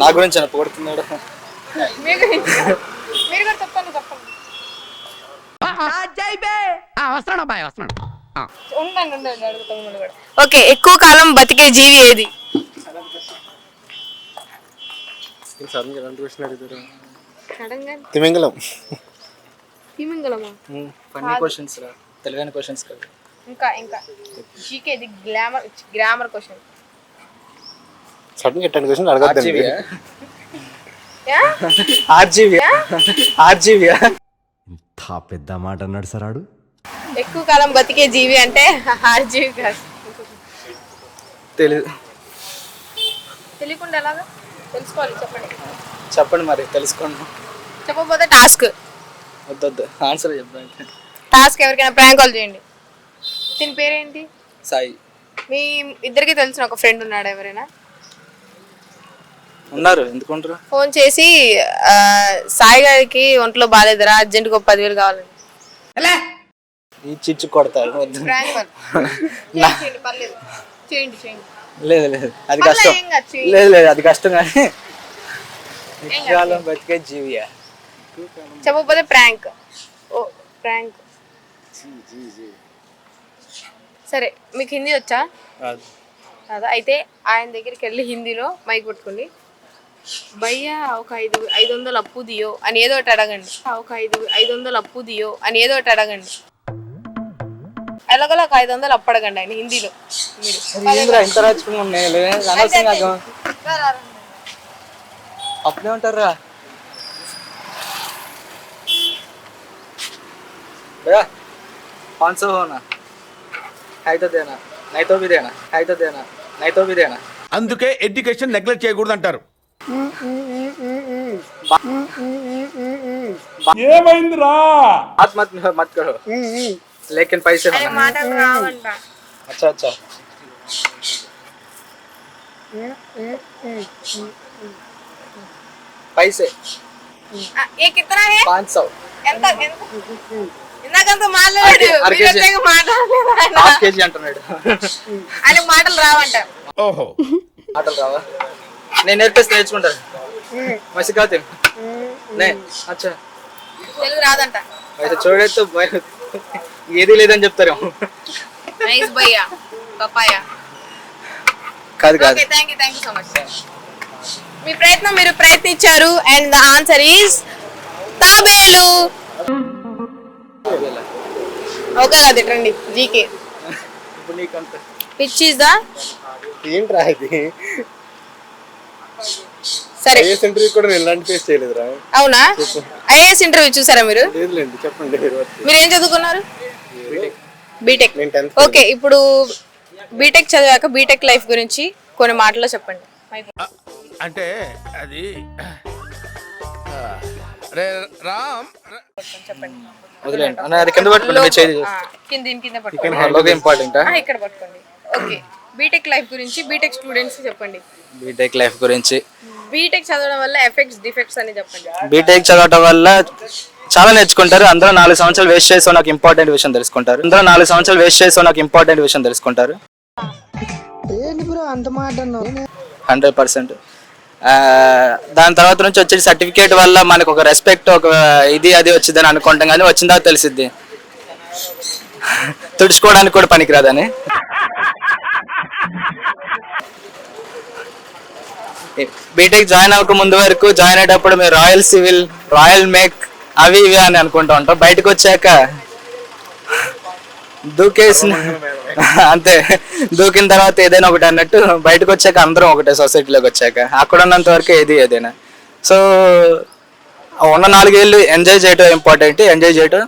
నా గురించి అని కూడా ఓకే ఎక్కువ కాలం బతికే జీవి ఏది? తిమింగలం తిమింగలమా ఫన్నీ క్వశ్చన్స్ రా. తెలివైన క్వశ్చన్స్ కదా. ఇంకా ఇంకా. జీకే ఇది గ్లామర్ గ్రామర్ క్వశ్చన్ సడన్గా ఎట్టండి క్వశ్చన్ అడగద్దండి ఆర్జీవియా ఆర్జీవియా ఆర్జీవియా ఇంత పెద్ద మాట అన్నాడు సరాడు ఎక్కువ కాలం బతికే జీవి అంటే ఆర్జీవి కాదు. తెలీదు తెలియకుండా ఎలాగా? తెలుసుకోవాలి చెప్పండి. చెప్పండి మరి తెలుసుకోండి. చెప్పకపోతే టాస్క్ వద్దొద్దు ఆన్సర్ చెప్తాను టాస్క్ ఎవరికైనా ప్రాంక్ కాల్ చేయండి. దీని పేరేంటి? సాయి. మీ ఇద్దరికి తెలిసిన ఒక ఫ్రెండ్ ఉన్నాడు ఎవరైనా? ఉన్నారు ఎందుకుంటారు? ఫోన్ చేసి ఆ, సాయి గారికి ఒంట్లో బాగాలేదురా అర్జెంట్గా ఒక పదివేలు కావాలని ఈ చిచ్చు కొడతారు వద్దు. ప్రాంక్ కాల్ చేయండి పర్లేదు. చేయండి చేయండి. లేదు లేదు అది కష్టం. ఏం కాదు, చెయ్యి. లేదు లేదు అది కష్టం కానీ నిత్యాలం బతికే జీవియా. చెప్పకపోతే ప్రాంక్. ఓ ప్రాంక్. సరే మీకు హిందీ వచ్చా కాదు కాదా అయితే ఆయన దగ్గరికి వెళ్ళి హిందీలో మైక్ పట్టుకోండి భయ్యా ఒక ఐదు ఐదు వందలు అప్పు దియో అని ఏదో ఒకటి అడగండి ఒక ఐదు ఐదు వందలు అప్పు దియో అని ఏదో ఒకటి అడగండి ఎలాగోలా ఒక ఐదు వందలు అప్పు అడగండి ఆయన హిందీలో మీరు ఏంద్రా ఇంత రాచుకుని ఉన్నాయి అనవసరం నాకు రా, రా, రా. అప్పుడే ఉంటారా भैया पाँच सौ होना है तो देना नहीं तो भी देना है तो देना नहीं तो भी देना అందుకే ఎడ్యుకేషన్ నెగ్లెక్ట్ చేయకూడదు అంటారు बात मत मत करो लेकिन पैसे అరే होना మాటలు రావంట अच्छा अच्छा पैसे ఆ, ఏ కితనా హే पाँच सौ ఎంత ఎంత ఇందాకంత మాట్లాడాడు. కేజీ. అంటున్నాడు. ఆయన మాటలు రావంట. ఓహో. మాటలు రావా? నేను నేర్పిస్తే నేర్చుకుంటారు మసికాతే నే అచ్చా. తెలుగు రాదంట. అయితే చూడైతే ఏది లేదని చెప్తారేమో. నైస్ భయ్యా పపాయా. కాదు కాదు. Okay thank you thank you so much మీ ప్రయత్నం మీరు ప్రయత్నించారు. అండ్ ద ఆన్సర్ ఈస్ తాబేలు. ఓకే కాదు ఇట్రండి జీకే. ఇప్పుడు పిచ్ ఈస్ ద ఏంట్రా ఇది? సరే. ఐఎస్ ఇంటర్వ్యూ కూడా నేను ఇలాంటి ఫేస్ చేయలేదురా. అవునా? ఐఏఎస్ ఇంటర్వ్యూ చూసారా మీరు? లేదులేండి చెప్పండి మీరు ఏం చదువుకున్నారు? బీటెక్ ఓకే ఇప్పుడు బీటెక్ చదివాక బీటెక్ లైఫ్ గురించి కొన్ని మాటల్లో చెప్పండి. అంటే అది రే రామ్ చెప్పండి. వదిలేండి అన్న అది కింద పట్టుకోండి మీ చేయి ఆ, కింద దీని కింద పట్టుకోండి. Logo important? ఆ, ఇక్కడ పట్టుకోండి. ఓకే. బీటెక్ లైఫ్ గురించి బీటెక్ స్టూడెంట్స్ చెప్పండి. బీటెక్ లైఫ్ గురించి. బీటెక్ చదవడం వల్ల ఎఫెక్ట్స్ డిఫెక్ట్స్ అని చెప్పండి. బీటెక్ చదవటం వల్ల చాలా నేర్చుకుంటారు. అందరూ నాలుగు సంవత్సరాలు వేస్ట్ చేసి నాకు ఇంపార్టెంట్ విషయం తెలుసుకుంటారు. అందరూ నాలుగు సంవత్సరాలు వేస్ట్ చేసి నాకు ఇంపార్టెంట్ విషయం తెలుసుకుంటారు. హండ్రెడ్ పర్సెంట్ దాని తర్వాత నుంచి వచ్చే సర్టిఫికేట్ వల్ల మనకు ఒక రెస్పెక్ట్ ఒక ఇది అది వచ్చిందని అనుకుంటాం కానీ వచ్చిన తర్వాత తెలిసిద్ది. తుడుచుకోవడానికి కూడా పనికిరాదని. బీటెక్ జాయిన్ అవ్వక ముందు వరకు జాయిన్ అయ్యేటప్పుడు మీరు రాయల్ సివిల్ రాయల్ మేక్ అవి ఇవి అని అనుకుంటూ ఉంటాం. బయటకు వచ్చాక దూకేసిన అంతే. దూకిన తర్వాత ఏదైనా ఒకటి అన్నట్టు బయటకు వచ్చాక అందరం ఒకటే సొసైటీలోకి వచ్చాక. అక్కడ ఉన్నంత వరకు ఏది ఏదైనా. సో ఉన్న నాలుగేళ్ళు ఎంజాయ్ చేయటం ఇంపార్టెంట్ ఎంజాయ్ చేయటం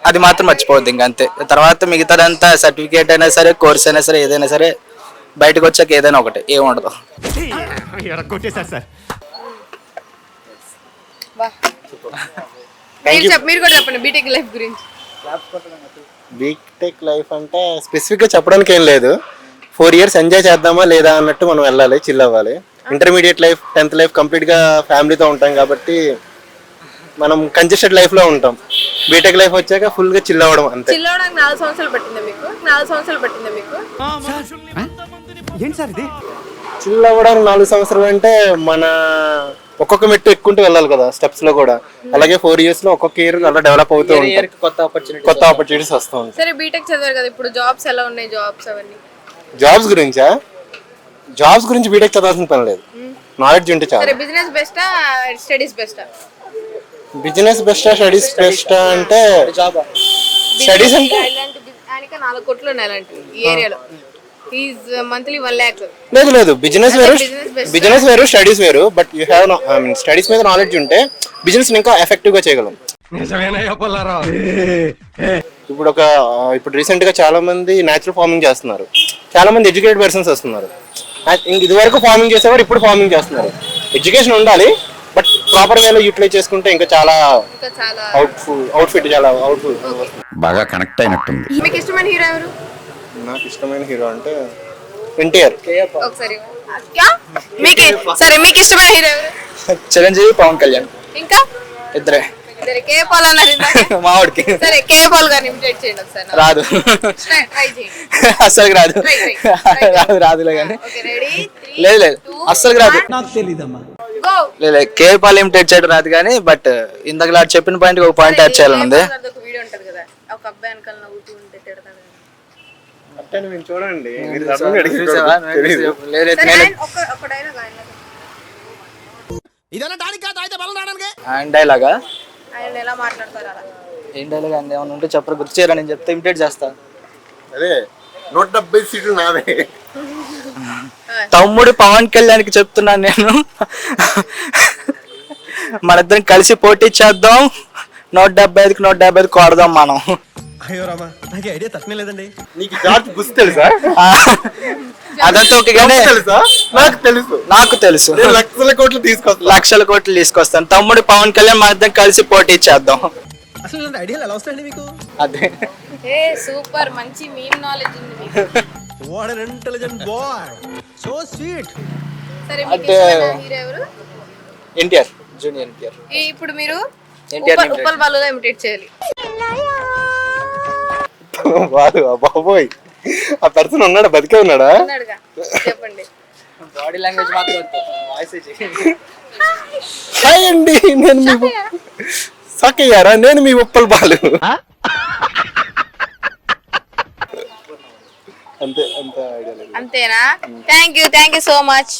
అది మాత్రం మర్చిపోవద్దు ఇంక అంతే. తర్వాత మిగతాదంతా సర్టిఫికేట్ అయినా సరే కోర్స్ అయినా సరే ఏదైనా సరే బయటకు వచ్చాక ఏదైనా ఒకటి. ఏముండదు మీరు కూడా చెప్పండి బీటెక్ లైఫ్ గురించి. బీటెక్ లైఫ్ అంటే స్పెసిఫిక్గా చెప్పడానికి ఏం లేదు. ఫోర్ ఇయర్స్ ఎంజాయ్ చేద్దామా లేదా అన్నట్టు మనం వెళ్ళాలి చిల్ అవ్వాలి. ఇంటర్మీడియట్ లైఫ్ టెన్త్ లైఫ్ కంప్లీట్గా ఫ్యామిలీతో ఉంటాం కాబట్టి మనం కంజెస్టెడ్ లైఫ్లో ఉంటాం. బీటెక్ లైఫ్ వచ్చాక ఫుల్గా చిల్ అవ్వడం అంతే. చిల్ అవడానికి నాలుగు సంవత్సరాలు పట్టిందా మీకు? నాలుగు సంవత్సరాలు పట్టిందా మీకు? ఏంటి సార్ ఇది? చిల్ అవ్వడానికి నాలుగు సంవత్సరాలు అంటే మన ఒక్కొక్క మెట్టు ఎక్కుంటూ వెళ్ళాలి కదా స్టెప్స్లో కూడా. అలాగే ఫోర్ ఇయర్స్లో ఒక్కొక్క ఇయర్ అలా డెవలప్ అవుతూ ఉంటాయి. కొత్త ఆపర్చునిటీ కొత్త ఆపర్చునిటీస్ వస్తూ ఉంటాయి. సరే బీటెక్ చదివారు కదా ఇప్పుడు జాబ్స్ ఎలా ఉన్నాయి జాబ్స్ అవన్నీ? జాబ్స్ గురించా? జాబ్స్ గురించి బీటెక్ చదవాల్సిన పని లేదు. నాలెడ్జ్ ఉంటే సరే చాలు బిజినెస్ బెస్టా స్టడీస్ బెస్టా బిజినెస్ బెస్టా స్టడీస్ బెస్టా అంటే జాబ్ స్టడీస్ అంటే? నాలుగు కోట్లు ఉన్నాయి అలాంటివి ఈ ఏరియాలో. మంత్లీ వన్ ల్యాక్ లేదు లేదు. బిజినెస్ వేరు. బిజినెస్ వేరు స్టడీస్ వేరు but you have I mean studies మీద నాలెడ్జ్ ఉంటే బిజినెస్ ఇంకా ఎఫెక్టివ్గా చేయగలం. ఇప్పుడు ఒక ఇప్పుడు రీసెంట్గా చాలా మంది న్యాచురల్ ఫార్మింగ్ చేస్తున్నారు చాలా మంది ఎడ్యుకేటెడ్ పర్సన్స్ వస్తున్నారు ఇది వరకు ఫార్మింగ్ చేసేవారు ఇప్పుడు ఫార్మింగ్ చేస్తున్నారు. ఎడ్యుకేషన్ ఉండాలి బట్ ప్రాపర్ వేలో యూటిలైజ్ చేసుకుంటే ఇంకా చాలా ఇంకా చాలా అవుట్ఫుల్ అవుట్ఫిట్ చాలా అవుట్ఫుల్ బాగా కనెక్ట్ అయినట్టుంది. మీకు ఇష్టమైన హీరో ఎవరు? నాకు ఇష్టమైన హీరో అంటే ఎన్టీఆర్. ఒకసారి క్యా? మీకు. సరే మీకు ఇష్టమైన హీరో ఎవరు? చిరంజీవి పవన్ కళ్యాణ్. ఇంకా? ఇద్దరే. సరే కే పాల్ అన్నారు ఇందాక. మావాడికి సరే కే పాల్ గారిని ఇమిటేట్ చేయండి ఒకసారి నాకు. రాదు. ట్రై ట్రై చేయండి. అస్సలు రాదు. రాదు రాదులే కానీ. Okay ready? లేదు లేదు. అస్సలు రాదు. గో. లేదు లేదు. కే పాల్ ఇమిటేట్ చేయడం రాదు కానీ బట్ ఇందాక చెప్పిన పాయింట్ ఒక పాయింట్ యాడ్ చేయాలని ఉంది ఒక వీడియో ఉంటది కదా. ఒక అబ్బాయి వెనకాల నవ్వుతూ. మీరు చూడండి. మీరు ఆయన ఆయన ఆయన డైలాగా ఆయన ఎలా మాట్లాడతారు అలా? ఏం డైలాగ్ అంది ఏమైనా ఉంటే చెప్పరు గుర్తు చేయరా? నేను చెప్తే ఇమిటేట్ చేస్తా. అదే నూట డెబ్బై సీట్లు నావే. తమ్ముడు పవన్ కళ్యాణ్కి చెప్తున్నాను నేను. మనిద్దరం కలిసి పోటీ చేద్దాం. నూట డెబ్బై ఐదుకి నూట డెబ్బై ఐదు కొడదాం మనం. అయ్యో రామా నాకు ఐడియా తట్టనే లేదండి. నీకు జార్జ్ బుస్ తెలుసా? అదంతా ఓకేగానే తెలుసా? నాకు తెలుసు. నాకు తెలుసు. నేను లక్షల కోట్లు తీసుకొస్తా. లక్షల కోట్లు తీసుకొస్తాను. తమ్ముడు పవన్ కళ్యాణ్ మనిద్దరం కలిసి పోటీ చేద్దాం. అసలు ఇలాంటి ఐడియాలు ఎలా వస్తాయండి మీకు? అదే. ఏ సూపర్. మంచి మీమ్ నాలెడ్జ్ ఉంది మీకు. What an intelligent boy so sweet సరే మీకు అంటే- ఇష్టమైన హీరో ఎవరు? ఎన్టీఆర్ జూనియర్ ఎన్టీఆర్. ఈ- ఇప్పుడు మీరు imitate. ఉప్పల్ బాలుగా ఇమిటేట్ చేయాలి. వాడు బాబోయ్. ఆ పర్సన్ ఉన్నాడా? బతికే ఉన్నాడా? చెప్పండి. బాడీ లాంగ్వేజ్ మాత్రం వాయిస్ హాయ్ అండి నేను మీ సకయ్యారా నేను మీ ఉప్పల్ బాలు. అంతే అంత ఐడియా లేదు. అంతేనా? Thank you thank you so much